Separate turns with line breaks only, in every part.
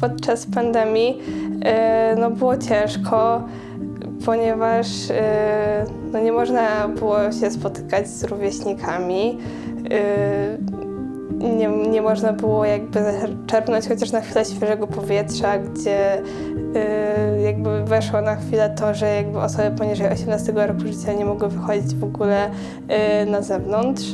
Podczas pandemii e, no, było ciężko, ponieważ e, no, nie można było się spotykać z rówieśnikami. E, Nie, nie można było jakby czerpnąć chociaż na chwilę świeżego powietrza, gdzie jakby weszło na chwilę to, że jakby osoby poniżej 18 roku życia nie mogły wychodzić w ogóle e, na zewnątrz.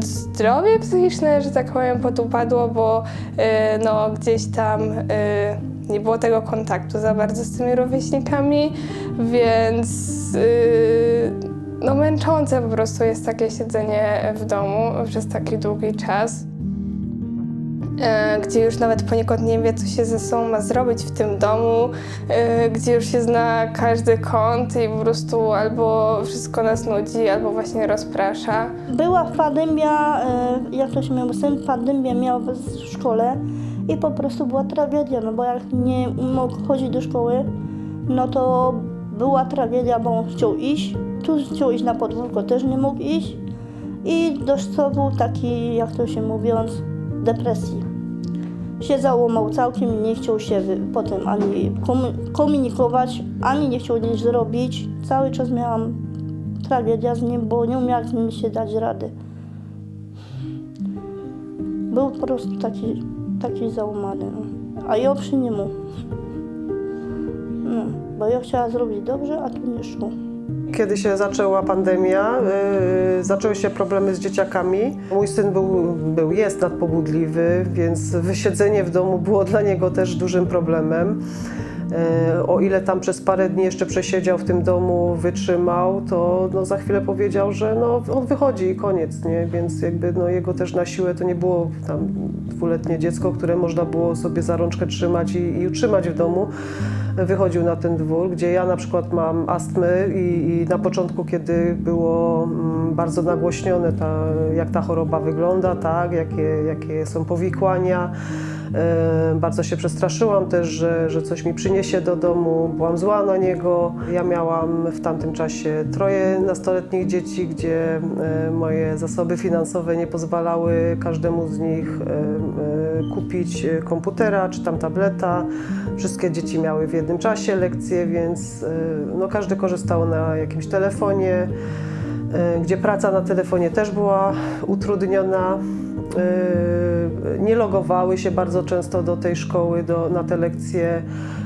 Zdrowie psychiczne, że tak powiem, podupadło, bo e, no, gdzieś tam e, nie było tego kontaktu za bardzo z tymi rówieśnikami, więc e, no, męczące po prostu jest takie siedzenie w domu przez taki długi czas. E, gdzie już nawet poniekąd nie wie, co się ze sobą ma zrobić w tym domu, e, gdzie już się zna każdy kąt i po prostu albo wszystko nas nudzi, albo właśnie rozprasza.
Była pandemia, e, jak to się miało, syn pandemię miał w szkole i po prostu była tragedia, no bo jak nie mógł chodzić do szkoły, no to była tragedia, bo on chciał iść, tu chciał iść na podwórko, też nie mógł iść i doszedł taki, jak to się mówiąc, depresji. Się załamał całkiem nie chciał się potem ani komu- komunikować, ani nie chciał nic zrobić. Cały czas miałam tragedia z nim, bo nie umiał z nim się dać rady. Był po prostu taki, taki załamany. no. A ja przy niemu. No, bo ja chciała zrobić dobrze, a tu nie szło.
Kiedy się zaczęła pandemia, yy, zaczęły się problemy z dzieciakami. Mój syn był, był jest nadpobudliwy, więc wysiedzenie w domu było dla niego też dużym problemem. Yy, o ile tam przez parę dni jeszcze przesiedział w tym domu, wytrzymał, to no, za chwilę powiedział, że no, on wychodzi i koniec, nie? Więc jakby no, jego też na siłę to nie było tam dwuletnie dziecko, które można było sobie za rączkę trzymać i, i utrzymać w domu wychodził na ten dwór, gdzie ja na przykład mam astmę i, i na początku, kiedy było mm, bardzo nagłośnione, ta, jak ta choroba wygląda, tak, jakie, jakie są powikłania, e, bardzo się przestraszyłam też, że, że coś mi przyniesie do domu, byłam zła na niego. Ja miałam w tamtym czasie troje nastoletnich dzieci, gdzie e, moje zasoby finansowe nie pozwalały każdemu z nich e, kupić komputera czy tam tableta. Wszystkie dzieci miały w jednym czasie lekcje, więc e, no, każdy korzystał na jakimś telefonie, e, gdzie praca na telefonie też była utrudniona. E, Nie logowały się bardzo często do tej szkoły, do, na te lekcje,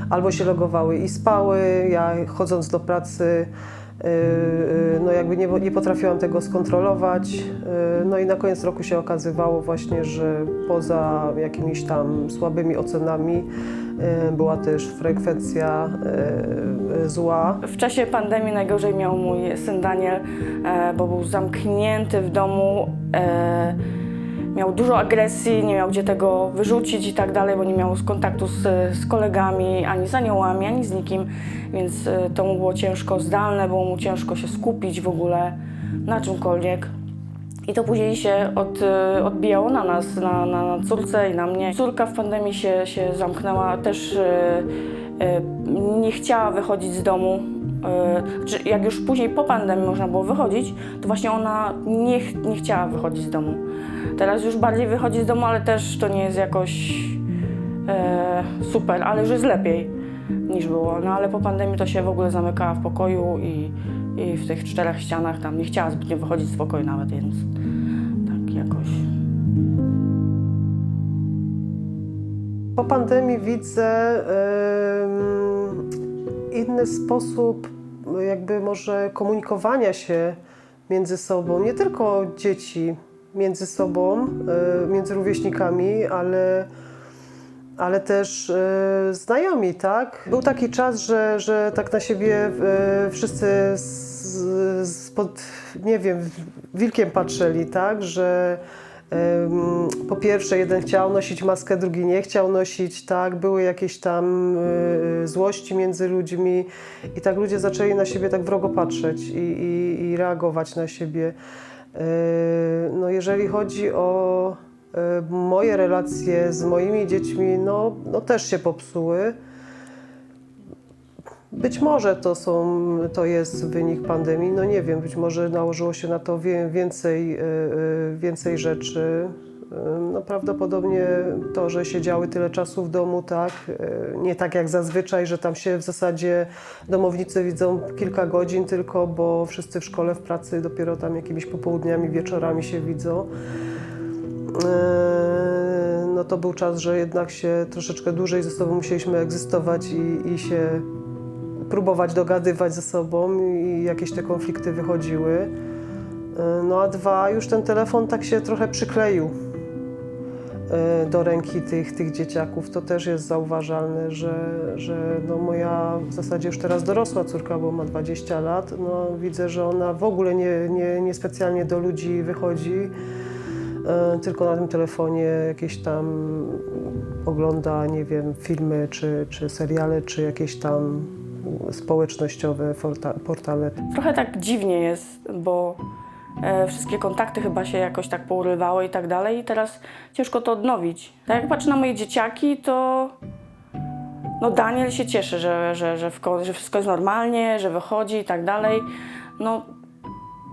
albo się logowały i spały. Ja chodząc do pracy, no jakby nie, nie potrafiłam tego skontrolować. No i na koniec roku się okazywało właśnie, że poza jakimiś tam słabymi ocenami była też frekwencja e, e, zła.
W czasie pandemii najgorzej miał mój syn Daniel, e, bo był zamknięty w domu. e, Miał dużo agresji, nie miał gdzie tego wyrzucić i tak dalej, bo nie miał kontaktu z, z kolegami, ani z aniołami, ani z nikim, więc e, to mu było ciężko zdalne, było mu ciężko się skupić w ogóle na czymkolwiek. I to później się od, e, odbijało na nas, na, na, córce i na mnie. Córka w pandemii się, się zamknęła, też e, e, nie chciała wychodzić z domu. Czy jak już później po pandemii można było wychodzić, to właśnie ona nie, nie chciała wychodzić z domu. Teraz już bardziej wychodzi z domu, ale też to nie jest jakoś super, ale już jest lepiej niż było. No ale po pandemii to się w ogóle zamykała w pokoju i, i w tych czterech ścianach tam nie chciała zbytnio wychodzić z pokoju nawet, więc tak jakoś.
Po pandemii widzę em, inny sposób, jakby może komunikowania się między sobą, nie tylko dzieci między sobą, e, między rówieśnikami, ale, ale też e, znajomi, tak? Był taki czas, że, że tak na siebie e, wszyscy z, spod, nie wiem, wilkiem patrzyli, tak? Że Po pierwsze, jeden chciał nosić maskę, drugi nie chciał nosić, tak, były jakieś tam y, złości między ludźmi i tak ludzie zaczęli na siebie tak wrogo patrzeć i, i, i reagować na siebie. No, jeżeli chodzi o moje relacje z moimi dziećmi, no, no też się popsuły. Być może to, są, to jest wynik pandemii, no nie wiem, być może nałożyło się na to więcej, y, y, więcej rzeczy. No prawdopodobnie to, że siedziały tyle czasu w domu, tak, y, nie tak jak zazwyczaj, że tam się w zasadzie domownicy widzą kilka godzin tylko, bo wszyscy w szkole, w pracy dopiero tam jakimiś popołudniami, wieczorami się widzą. Y, No to był czas, że jednak się troszeczkę dłużej ze sobą musieliśmy egzystować i, i się próbować dogadywać ze sobą i jakieś te konflikty wychodziły. Y, No a dwa, już ten telefon tak się trochę przykleił y, do ręki tych, tych dzieciaków. To też jest zauważalne, że, że no moja w zasadzie już teraz dorosła córka, bo ma 20 lat, no widzę, że ona w ogóle nie, nie, nie specjalnie do ludzi wychodzi, tylko na tym telefonie jakieś tam ogląda, nie wiem, filmy czy, czy seriale, czy jakieś tam społecznościowe porta- portale.
Trochę tak dziwnie jest, bo e, wszystkie kontakty chyba się jakoś tak pourywały i tak dalej i teraz ciężko to odnowić. Tak jak patrzę na moje dzieciaki, to no Daniel się cieszy, że, że, że, wko- że wszystko jest normalnie, że wychodzi i tak dalej. No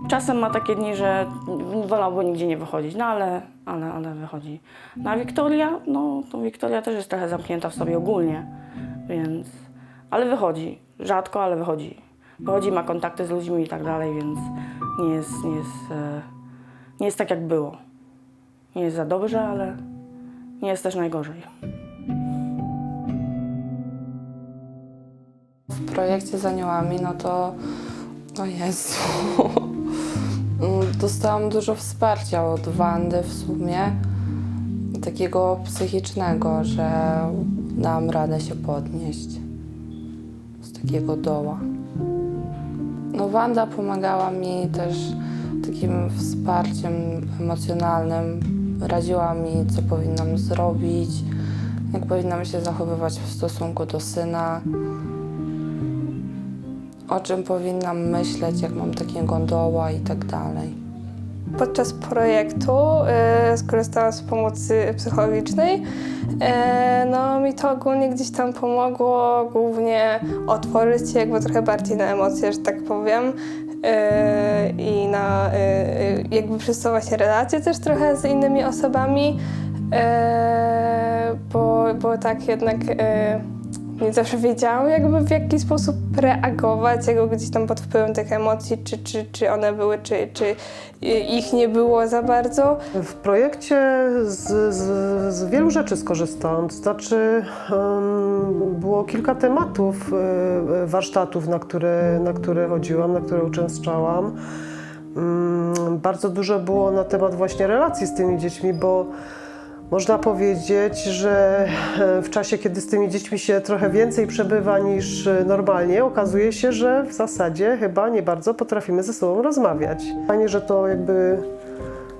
czasem ma takie dni, że wolałby nigdzie nie wychodzić, no ale, ale, ale wychodzi. No a Wiktoria, no to Wiktoria też jest trochę zamknięta w sobie ogólnie, więc... Ale wychodzi, rzadko, ale wychodzi. Wychodzi, ma kontakty z ludźmi i tak dalej, więc nie jest, nie jest, e, nie jest tak jak było. Nie jest za dobrze, ale nie jest też najgorzej.
W projekcie z aniołami, no to o Jezu. Mm, Dostałam dużo wsparcia od Wandy w sumie, takiego psychicznego, że dałam radę się podnieść z takiego doła. No Wanda pomagała mi też takim wsparciem emocjonalnym. Radziła mi, co powinnam zrobić, jak powinnam się zachowywać w stosunku do syna o czym powinnam myśleć, jak mam takiego doła i tak dalej.
Podczas projektu e, skorzystałam z pomocy psychologicznej. E, no mi to ogólnie gdzieś tam pomogło głównie otworzyć się jakby trochę bardziej na emocje, że tak powiem. E, I na e, jakby właśnie relacje też trochę z innymi osobami. Bo, bo tak jednak nie zawsze wiedziałam jakby w jaki sposób reagować, jakby gdzieś tam pod wpływem tych emocji, czy, czy, czy one były, czy, czy ich nie było za bardzo.
W projekcie z, z, z wielu rzeczy skorzystałam. Znaczy, em, było kilka tematów e, warsztatów, na które, na które chodziłam, na które uczęszczałam. Mm, Bardzo dużo było na temat właśnie relacji z tymi dziećmi, bo można powiedzieć, że e, w czasie, kiedy z tymi dziećmi się trochę więcej przebywa niż e, normalnie, okazuje się, że w zasadzie chyba nie bardzo potrafimy ze sobą rozmawiać. Fajnie, że to jakby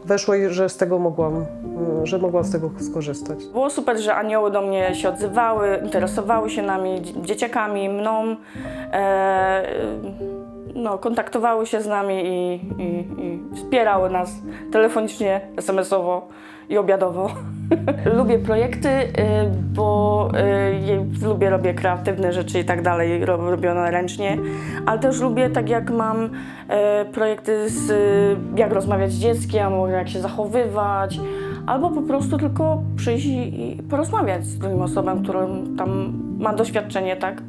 weszło i że z tego mogłam, mm, że mogłam z tego skorzystać.
Było super, że anioły do mnie się odzywały, interesowały się nami, dzie- dzieciakami, mną. E, no, kontaktowały się z nami i, i, i wspierały nas telefonicznie, SMS-owo i obiadowo. lubię projekty, y, bo y, lubię, robię kreatywne rzeczy i tak dalej, ro- robione ręcznie, ale też lubię, tak jak mam e, projekty z y, jak rozmawiać z dzieckiem, jak się zachowywać, albo po prostu tylko przyjść i, porozmawiać z drugim osobą, która tam ma doświadczenie, tak?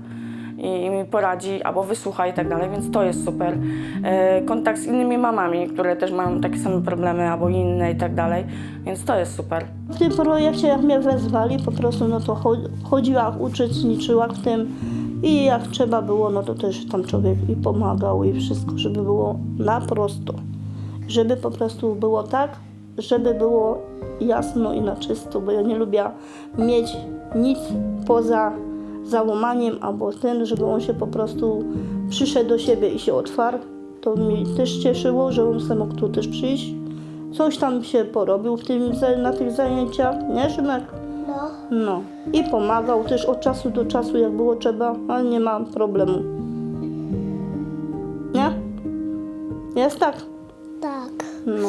I, mi poradzi, albo wysłucha i tak dalej, więc to jest super. E, kontakt z innymi mamami, które też mają takie same problemy, albo inne i tak dalej, więc to jest super.
W tym projekcie, jak mnie wezwali, po prostu no to cho- chodziła, uczestniczyła w tym i jak trzeba było, no to też tam człowiek i pomagał i wszystko, żeby było na prosto. Żeby po prostu było tak, żeby było jasno i na czysto, bo ja nie lubię mieć nic poza załamaniem albo ten, żeby on się po prostu przyszedł do siebie i się otwarł. To mi też cieszyło, że on sam mógł tu też przyjść. Coś tam się porobił w tym, na tych zajęciach, nie Szymek? No. No. I pomagał też od czasu do czasu, jak było trzeba, ale nie ma problemu. Nie? Jest tak?
Tak.
No.